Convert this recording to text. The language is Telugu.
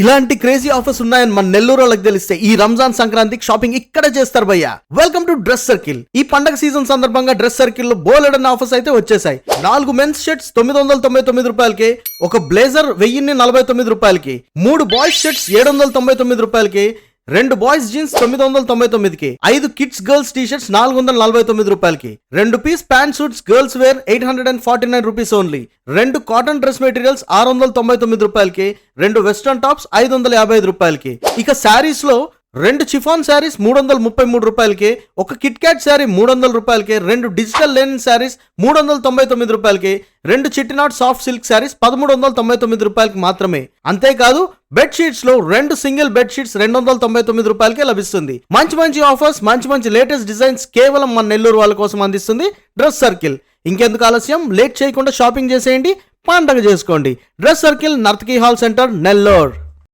ఇలాంటి క్రేజీ ఆఫర్స్ ఉన్నాయని మన నెల్లూరు వాళ్ళకి తెలిస్తే ఈ రంజాన్ సంక్రాంతికి షాపింగ్ ఇక్కడ చేస్తారు భయ్య. వెల్కమ్ టు డ్రెస్ సర్కిల్ ఈ పండగ సీజన్ సందర్భంగా డ్రెస్ సర్కిల్లో బోలెడన్ ఆఫర్స్ అయితే వచ్చేసాయి. నాలుగు మెన్స్ షర్ట్స్ తొమ్మిది వందల తొంభై తొమ్మిది రూపాయలకి ఒక బ్లేజర్ వెయ్యిన్ని నలభై తొమ్మిది రూపాయలకి మూడు బాయ్స్ షర్ట్స్ ఏడు వందల తొంభై తొమ్మిది రూపాయలకి రెండు బాయ్స్ జీన్స్ తొమ్మిది వందల తొంభై తొమ్మిదికి ఐదు కిడ్స్ గర్ల్స్ టీ షర్ట్స్ నాలుగు వందల నలభై తొమ్మిది రూపాయలకి రెండు piece pant suits girls wear eight hundred and forty nine rupees only రెండు కాటన్ డ్రెస్ మెటీరియల్స్ ఆరు వందల తొంభై తొమ్మిది రూపాయలకి రెండు వెస్ట్రన్ టాప్స్ ఐదు వందల యాభై ఐదు రూపాయలకి. ఇక శారీస్లో రెండు చిఫాన్ శారీస్ మూడు వందల ముప్పై మూడు రూపాయలకి ఒక కిట్ క్యాట్ శారీ మూడు వందల రూపాయలకి రెండు డిజిటల్ లెనిన్ శారీస్ మూడు వందల తొంభై తొమ్మిది రూపాయలకి రెండు చిట్టినాట్ సాఫ్ట్ సిల్క్ శారీస్ పదమూడు వందల తొంభై తొమ్మిది రూపాయలకి మాత్రమే. అంతేకాదు బెడ్షీట్స్లో రెండు సింగిల్ బెడ్ షీట్స్ రెండు వందల తొంభై తొమ్మిది రూపాయలకే లభిస్తుంది. మంచి మంచి ఆఫర్స్ మంచి మంచి లేటెస్ట్ డిజైన్స్ కేవలం మన నెల్లూరు వాళ్ళ కోసం అందిస్తుంది డ్రెస్ సర్కిల్. ఇంకెందుకు ఆలస్యం? లేట్ చేయకుండా షాపింగ్ చేసేయండి పండగ చేసుకోండి. Dress circle Nartaki hall centre Nellore.